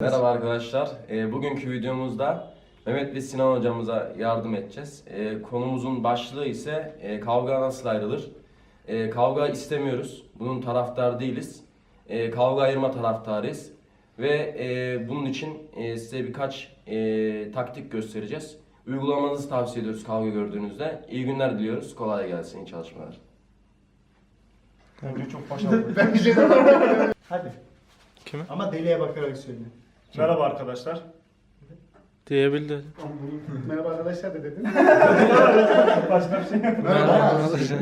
Merhaba arkadaşlar. Ee, bugünkü videomuzda Mehmet ve Sinan hocamıza yardım edeceğiz. Ee, konumuzun başlığı ise e, kavga nasıl ayrılır? Ee, kavga istemiyoruz. Bunun taraftar değiliz. Ee, kavga ayırma taraftarıyız. Ve e, bunun için e, size birkaç e, taktik göstereceğiz. Uygulamanızı tavsiye ediyoruz kavga gördüğünüzde. İyi günler diliyoruz. Kolay gelsin. iyi çalışmalar. Bence çok başarılı. Ben bir şey. Hadi. Kime? Ama deliye bakarak söyle. Merhaba arkadaşlar. Diyebildi. Merhaba arkadaşlar da dedin. Başka bir şey yok. Merhaba arkadaşlar.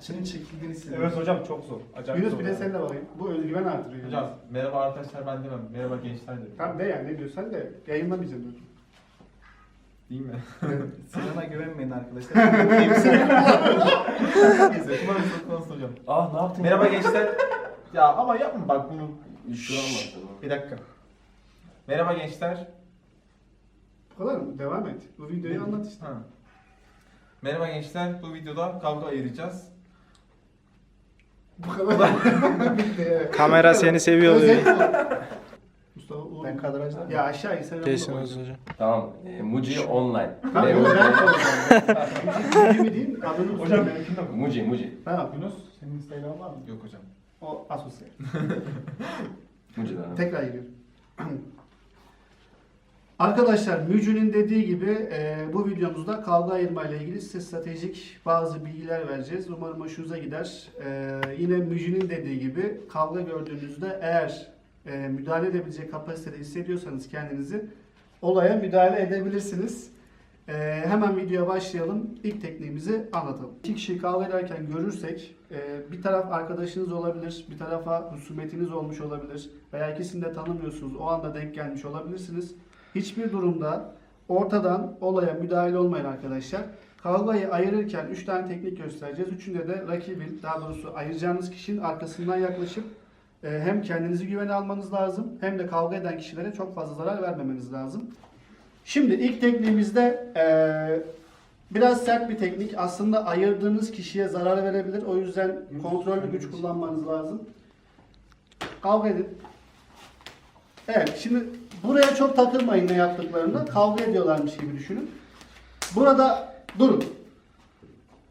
Senin çekildiğini hissediyorum. Evet hocam çok zor. Acayip Yunus zor. bir de sen de bakayım. Bu özgüven artırıyor. Hocam merhaba arkadaşlar ben demem. Merhaba gençler dedim. Tamam de yani ne diyorsan de yayınlamayacağım. Değil mi? Sinan'a güvenmeyin arkadaşlar. Neyse umarım tutmaz hocam. Ah ne yaptın? Merhaba gençler. Ya ama yapma bak bunu. Şuran başladı. Bir dakika. Merhaba gençler. Bu kadar mı? Devam et. Bu videoyu anlat işte. Ha. Merhaba gençler. Bu videoda kavga ayıracağız. Bu kadar. Bitti. Kamera seni seviyor Özet diyor. bu. Mustafa Uğur. Ben kadrajda. Ya aşağı insen Kesin hocam. Tamam. E, Muci online. Tamam E, bunu Muci. ben mi? Adını Hocam benimkinde? Muci, Muci. Tamam Yunus. Senin Instagram var mı? Yok hocam. O asosyal. Daha. Tekrar giriyorum. Arkadaşlar Mücü'nün dediği gibi e, bu videomuzda kavga ayırma ile ilgili size stratejik bazı bilgiler vereceğiz. Umarım hoşunuza gider. E, yine Mücü'nün dediği gibi kavga gördüğünüzde eğer e, müdahale edebilecek kapasitede hissediyorsanız kendinizi olaya müdahale edebilirsiniz. E, hemen videoya başlayalım. İlk tekniğimizi anlatalım. İki kişi kavga ederken görürsek e, bir taraf arkadaşınız olabilir, bir tarafa husumetiniz olmuş olabilir veya ikisini de tanımıyorsunuz, o anda denk gelmiş olabilirsiniz. Hiçbir durumda ortadan olaya müdahale olmayın arkadaşlar. Kavgayı ayırırken 3 tane teknik göstereceğiz. Üçünde de rakibin, daha doğrusu ayıracağınız kişinin arkasından yaklaşıp e, hem kendinizi güvene almanız lazım hem de kavga eden kişilere çok fazla zarar vermemeniz lazım. Şimdi ilk tekniğimizde e, biraz sert bir teknik. Aslında ayırdığınız kişiye zarar verebilir. O yüzden kontrollü güç kullanmanız lazım. Kavga edin. Evet, şimdi buraya çok takılmayın ne yaptıklarında. Kavga ediyorlarmış gibi düşünün. Burada durun.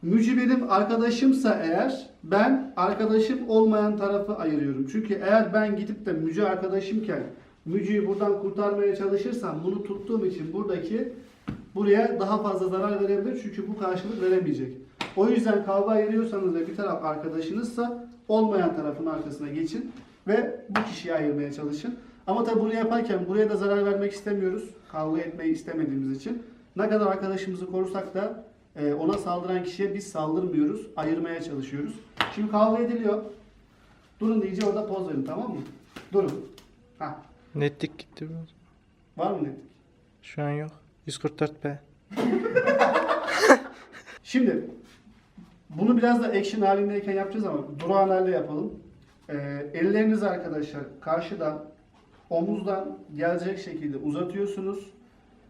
Mücü benim arkadaşımsa eğer ben arkadaşım olmayan tarafı ayırıyorum. Çünkü eğer ben gidip de Mücü arkadaşımken Mücü'yü buradan kurtarmaya çalışırsam bunu tuttuğum için buradaki buraya daha fazla zarar verebilir. Çünkü bu karşılık veremeyecek. O yüzden kavga ayırıyorsanız ve bir taraf arkadaşınızsa olmayan tarafın arkasına geçin ve bu kişiyi ayırmaya çalışın. Ama tabi bunu yaparken buraya da zarar vermek istemiyoruz. Kavga etmeyi istemediğimiz için. Ne kadar arkadaşımızı korusak da e, ona saldıran kişiye biz saldırmıyoruz. Ayırmaya çalışıyoruz. Şimdi kavga ediliyor. Durun iyice orada poz verin tamam mı? Durun. Ha, Netlik gitti biraz. var mı netlik? Şu an yok. 144p. Şimdi bunu biraz da action halindeyken yapacağız ama durağan halde yapalım. Ee, ellerinizi arkadaşlar karşıdan omuzdan gelecek şekilde uzatıyorsunuz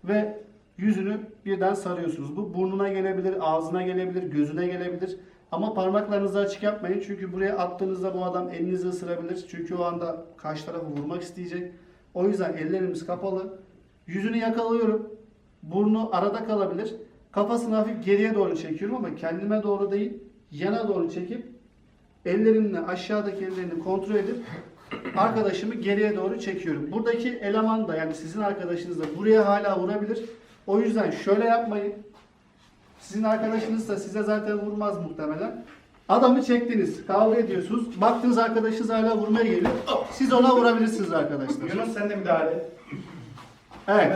ve yüzünü birden sarıyorsunuz. Bu burnuna gelebilir, ağzına gelebilir, gözüne gelebilir. Ama parmaklarınızı açık yapmayın çünkü buraya attığınızda bu adam elinizi ısırabilir. Çünkü o anda karşı tarafı vurmak isteyecek. O yüzden ellerimiz kapalı. Yüzünü yakalıyorum. Burnu arada kalabilir. Kafasını hafif geriye doğru çekiyorum ama kendime doğru değil, yana doğru çekip ellerimle aşağıdaki ellerini kontrol edip arkadaşımı geriye doğru çekiyorum. Buradaki eleman da yani sizin arkadaşınız da buraya hala vurabilir. O yüzden şöyle yapmayın. Sizin arkadaşınız da size zaten vurmaz muhtemelen. Adamı çektiniz, kavga ediyorsunuz. Baktınız arkadaşınız hala vurmaya geliyor. Siz ona vurabilirsiniz arkadaşlar. Yunus sen de müdahale et. Evet.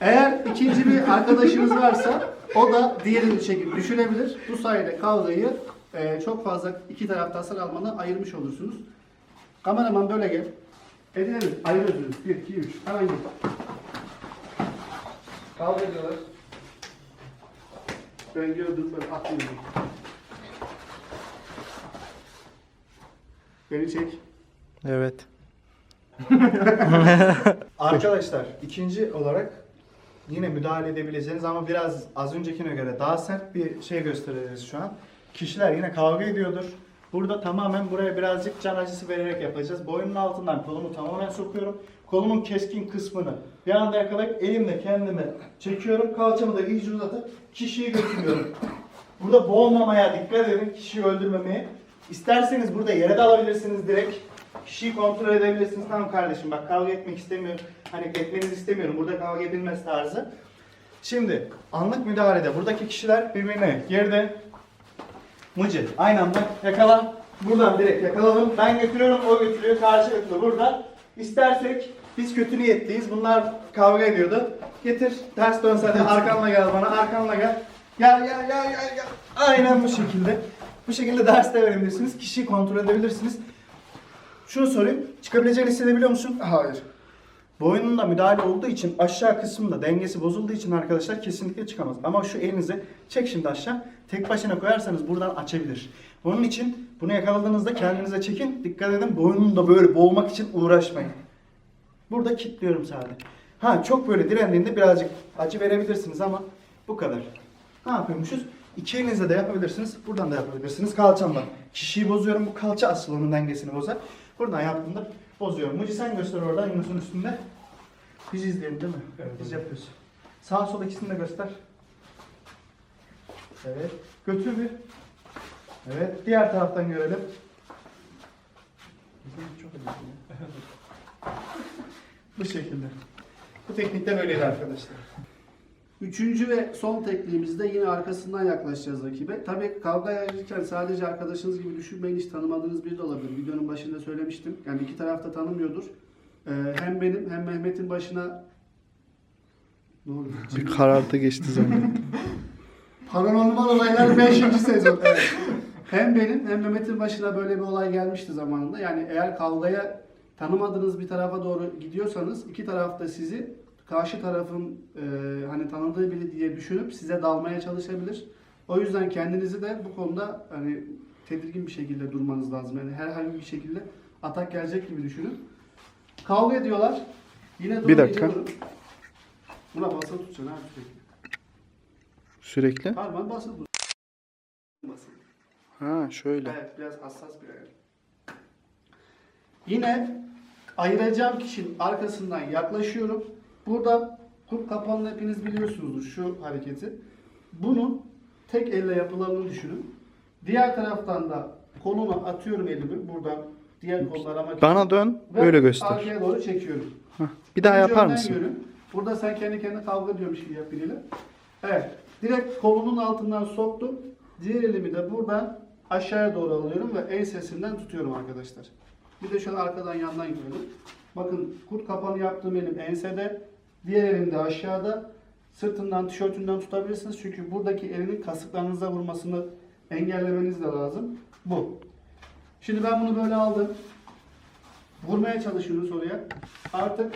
Eğer ikinci bir arkadaşınız varsa o da diğerini çekip düşürebilir. Bu sayede kavgayı e, çok fazla iki tarafta hasar almanı ayırmış olursunuz. Kameraman böyle gel. Edinelim. Ayırıyorsunuz. 1, 2, 3. Hemen gel. Kavga ediyorlar. Ben gördüm böyle atlıyorum. Beni çek. Evet. Arkadaşlar ikinci olarak yine müdahale edebileceğiniz ama biraz az öncekine göre daha sert bir şey göstereceğiz şu an. Kişiler yine kavga ediyordur. Burada tamamen buraya birazcık can acısı vererek yapacağız. Boynun altından kolumu tamamen sokuyorum. kolumun keskin kısmını bir anda yakalayıp elimle kendimi çekiyorum. Kalçamı da iyice uzatıp kişiyi götürüyorum. Burada boğulmamaya dikkat edin. Kişiyi öldürmemeye. İsterseniz burada yere de alabilirsiniz direkt. Kişiyi kontrol edebilirsiniz. Tamam kardeşim bak kavga etmek istemiyorum. Hani etmenizi istemiyorum. Burada kavga edilmez tarzı. Şimdi anlık müdahalede buradaki kişiler birbirine geride mıcı. Aynı anda yakala. Buradan direkt yakaladım ben götürüyorum o götürüyor. Karşı götürüyor. Burada. İstersek biz kötü niyetliyiz. Bunlar kavga ediyordu. Getir. Ters dön sen de. Arkanla gel bana. Arkanla gel. Gel gel gel gel gel. Aynen bu şekilde. Bu şekilde ders de verebilirsiniz. Kişiyi kontrol edebilirsiniz. Şunu sorayım. Çıkabileceğini hissedebiliyor musun? Hayır. Boynunda müdahale olduğu için aşağı kısmında dengesi bozulduğu için arkadaşlar kesinlikle çıkamaz. Ama şu elinizi çek şimdi aşağı. Tek başına koyarsanız buradan açabilir. Onun için bunu yakaladığınızda kendinize çekin. Dikkat edin boynunu da böyle boğmak için uğraşmayın. Burada kilitliyorum sadece. Ha çok böyle direndiğinde birazcık acı verebilirsiniz ama bu kadar. Ne yapıyormuşuz? İki elinizle de yapabilirsiniz. Buradan da yapabilirsiniz. Kalçamdan. Kişiyi bozuyorum. Bu kalça asıl onun dengesini bozar. Buradan yaptığımda bozuyorum. Muci sen göster oradan Yunus'un üstünde. Biz izleyelim değil mi? Evet, Biz yapıyoruz. Sağ sol ikisini de göster. Evet. Götür bir. Evet. Diğer taraftan görelim. Çok. Bu şekilde. Bu teknikte böyleydi arkadaşlar. Üçüncü ve son tekniğimizde yine arkasından yaklaşacağız rakibe. Tabii kavga yaparken sadece arkadaşınız gibi düşünmeyin hiç tanımadığınız biri de olabilir. Videonun başında söylemiştim. Yani iki taraf da tanımıyordur. Ee, hem benim hem Mehmet'in başına ne oldu? Bir karartı geçti zannettim. Paranormal olaylar 5. sezon. Evet. Hem benim hem Mehmet'in başına böyle bir olay gelmişti zamanında. Yani eğer kavgaya tanımadığınız bir tarafa doğru gidiyorsanız iki taraf da sizi karşı tarafın e, hani tanıdığı biri diye düşünüp size dalmaya çalışabilir. O yüzden kendinizi de bu konuda hani tedirgin bir şekilde durmanız lazım. Yani herhangi bir şekilde atak gelecek gibi düşünün. Kavga ediyorlar. Yine Bir dakika. iyice durun. Buna basılı tutacaksın abi sürekli. Sürekli. Basılı tut. Basılı. Ha şöyle. Evet, biraz hassas bir ayar. Yine ayıracağım kişinin arkasından yaklaşıyorum. Burada kurt kapanını hepiniz biliyorsunuzdur şu hareketi. Bunun tek elle yapılandığını düşünün. Diğer taraftan da koluma atıyorum elimi buradan diğer kollarıma Bana dön, öyle göster. Arkaya doğru çekiyorum. Hah, Bir daha Önce yapar önden mısın? görün. Burada sen kendi kendine kavga ediyormuş gibi yap biriyle. Evet. Direkt kolumun altından soktum. Diğer elimi de buradan aşağıya doğru alıyorum ve ensesinden tutuyorum arkadaşlar. Bir de şöyle arkadan yandan görelim. Bakın kurt kapanı yaptığım elim ensede. Diğer elim de aşağıda. Sırtından, tişörtünden tutabilirsiniz. Çünkü buradaki elinin kasıklarınıza vurmasını engellemeniz de lazım. Bu. Şimdi ben bunu böyle aldım. Vurmaya çalışıyoruz oraya. Artık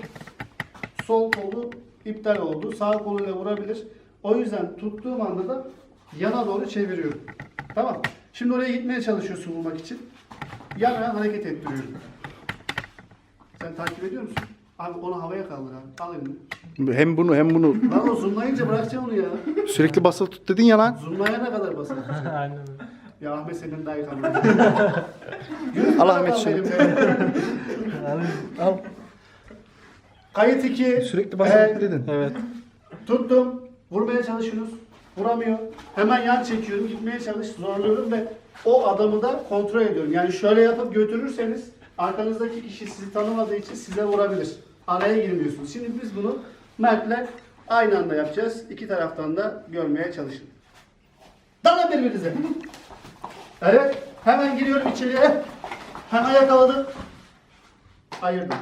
sol kolu iptal oldu. Sağ koluyla vurabilir. O yüzden tuttuğum anda da yana doğru çeviriyorum. Tamam. Şimdi oraya gitmeye çalışıyorsun vurmak için. Yana hareket ettiriyorum. Sen takip ediyor musun? Abi onu havaya kaldır abi. Al elini. Hem bunu hem bunu Lan o zoomlayınca bırakacaksın onu ya. sürekli basılı tut dedin ya lan. Zoomlayana kadar basın. Aynen Ya Ahmet senin daha iyi tanıyor. Al Ahmet şunu. Al. Kayıt 2. Sürekli basılı Evet. tut dedin. Evet. Tuttum. Vurmaya çalışıyoruz. Vuramıyor. Hemen yan çekiyorum. Gitmeye çalış. Zorluyorum ve o adamı da kontrol ediyorum. Yani şöyle yapıp götürürseniz arkanızdaki kişi sizi tanımadığı için size vurabilir. Araya girmiyorsunuz. Şimdi biz bunu Mert'le aynı anda yapacağız. İki taraftan da görmeye çalışın. Dalın birbirinize. Evet. Hemen giriyorum içeriye. Hemen yakaladım. Ayırdım.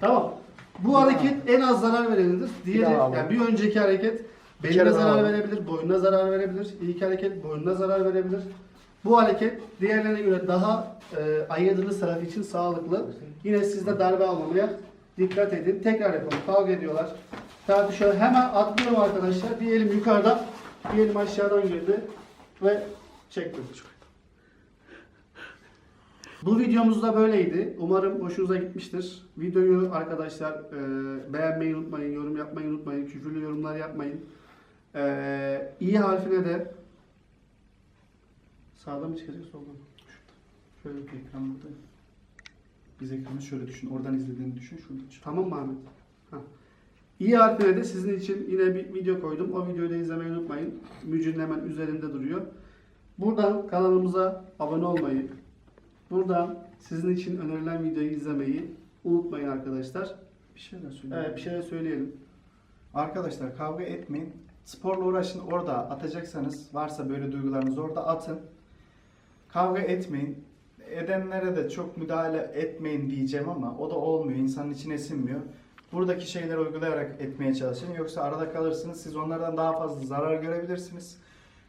Tamam. Bu hareket en az zarar verenidir. Diğeri, alalım. yani bir önceki hareket beline zarar verebilir, boynuna zarar verebilir. İlk hareket boynuna zarar verebilir. Bu hareket diğerlerine göre daha e, ayırdığınız taraf için sağlıklı. Yine siz de darbe almamaya dikkat edin. Tekrar yapalım. Kavga ediyorlar. Tartışıyorlar. Hemen atlıyorum arkadaşlar. Bir elim yukarıdan, bir elim aşağıdan girdi ve çektim. Bu videomuz da böyleydi. Umarım hoşunuza gitmiştir. Videoyu arkadaşlar e, beğenmeyi unutmayın, yorum yapmayı unutmayın, küfürlü yorumlar yapmayın. E, iyi harfine de sağda mı çıkacak solda mı? Şurada. Şöyle bir ekran burada. Biz ekranı şöyle düşün. Oradan izlediğini düşün. Şurada düşün. Tamam mı Ahmet? Ha. İyi harfine de sizin için yine bir video koydum. O videoyu da izlemeyi unutmayın. Mücün hemen üzerinde duruyor. Buradan kanalımıza abone olmayı, buradan sizin için önerilen videoyu izlemeyi unutmayın arkadaşlar. Bir şeyler söyle. Evet bir şeyler söyleyelim. Arkadaşlar kavga etmeyin. Sporla uğraşın orada atacaksanız varsa böyle duygularınız orada atın. Kavga etmeyin. Edenlere de çok müdahale etmeyin diyeceğim ama o da olmuyor. İnsanın içine sinmiyor. Buradaki şeyleri uygulayarak etmeye çalışın. Yoksa arada kalırsınız. Siz onlardan daha fazla zarar görebilirsiniz.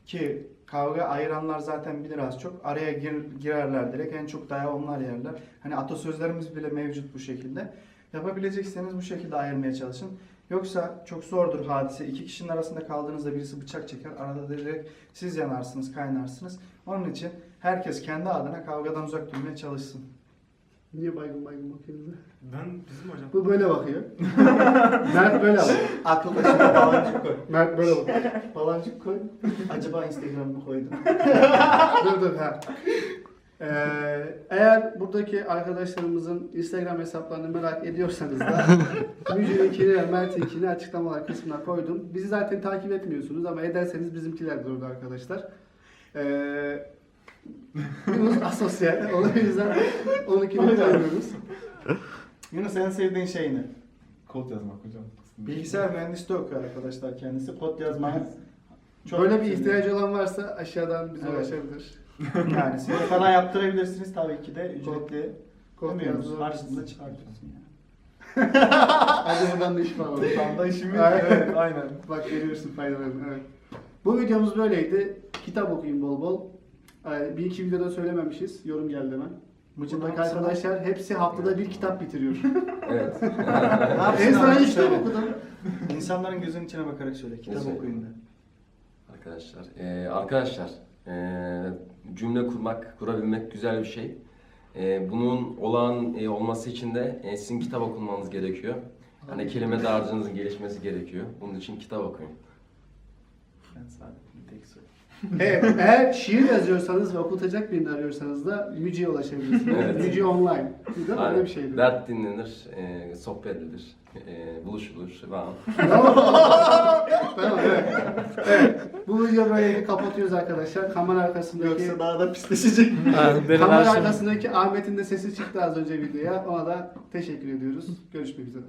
Ki kavga ayıranlar zaten bilir az çok. Araya gir- girerler direkt. En çok dayağı onlar yerler. Hani atasözlerimiz bile mevcut bu şekilde. Yapabilecekseniz bu şekilde ayırmaya çalışın. Yoksa çok zordur hadise. İki kişinin arasında kaldığınızda birisi bıçak çeker. Arada da direkt siz yanarsınız, kaynarsınız. Onun için herkes kendi adına kavgadan uzak durmaya çalışsın. Niye baygın baygın bakıyorsunuz? Ben bizim hocam. Bu böyle bakıyor. Mert böyle bakıyor. Akılda şimdi balancık koy. Mert böyle bakıyor. Balancık koy. Acaba Instagram'ı koydum. dur dur ha. Ee, eğer buradaki arkadaşlarımızın Instagram hesaplarını merak ediyorsanız da Müjde'ninkini ve Mert'inkini açıklamalar kısmına koydum. Bizi zaten takip etmiyorsunuz ama ederseniz bizimkiler de orada arkadaşlar. Ee, Yunus asosyal. O yüzden onunkini koymuyoruz. Yunus en sevdiğin şey ne? Kod yazmak hocam. Bilgisayar mühendisliği okuyor arkadaşlar kendisi. Kod yazmayı çok Böyle bir ihtiyacı olan varsa aşağıdan bize Evet. ulaşabilir. Yani size falan yaptırabilirsiniz tabii ki de ücretli. Kod Demiyoruz. yazılı. Karşınıza çıkartıyorsun yani. Hadi buradan da iş var. Şu anda işimiz Aynen. evet aynen. Bak görüyorsun faydalarını. Evet. Bu videomuz böyleydi. Kitap okuyun bol bol. Ee, Bir iki videoda söylememişiz. Yorum geldi hemen. Mıcı Buradaki ne yapsın? arkadaşlar hepsi haftada bir kitap bitiriyor. Evet. En son hiç kitap okudum. İnsanların gözünün içine bakarak söyle. Kitap Söyle. okuyun da. Arkadaşlar, eee, arkadaşlar eee, cümle kurmak, kurabilmek güzel bir şey. Eee, bunun olağan eee, olması için de eee, sizin kitap okumanız gerekiyor. Hani kelime dağarcığınızın gelişmesi gerekiyor. Bunun için kitap okuyun. Ben sadece bir tek söyle. Evet, eğer şiir yazıyorsanız ve okutacak birini arıyorsanız da Müci'ye ulaşabilirsiniz. Evet. Müci online. Bir de öyle bir şeydi. Dert dinlenir, eee, sohbet edilir, eee, buluşulur falan. tamam, evet. evet. Bu video böyle kapatıyoruz arkadaşlar. Kamera arkasındaki Yoksa daha da pisleşecek. kamera arkasındaki Ahmet'in de sesi çıktı az önce videoya. Ona da teşekkür ediyoruz. Görüşmek üzere.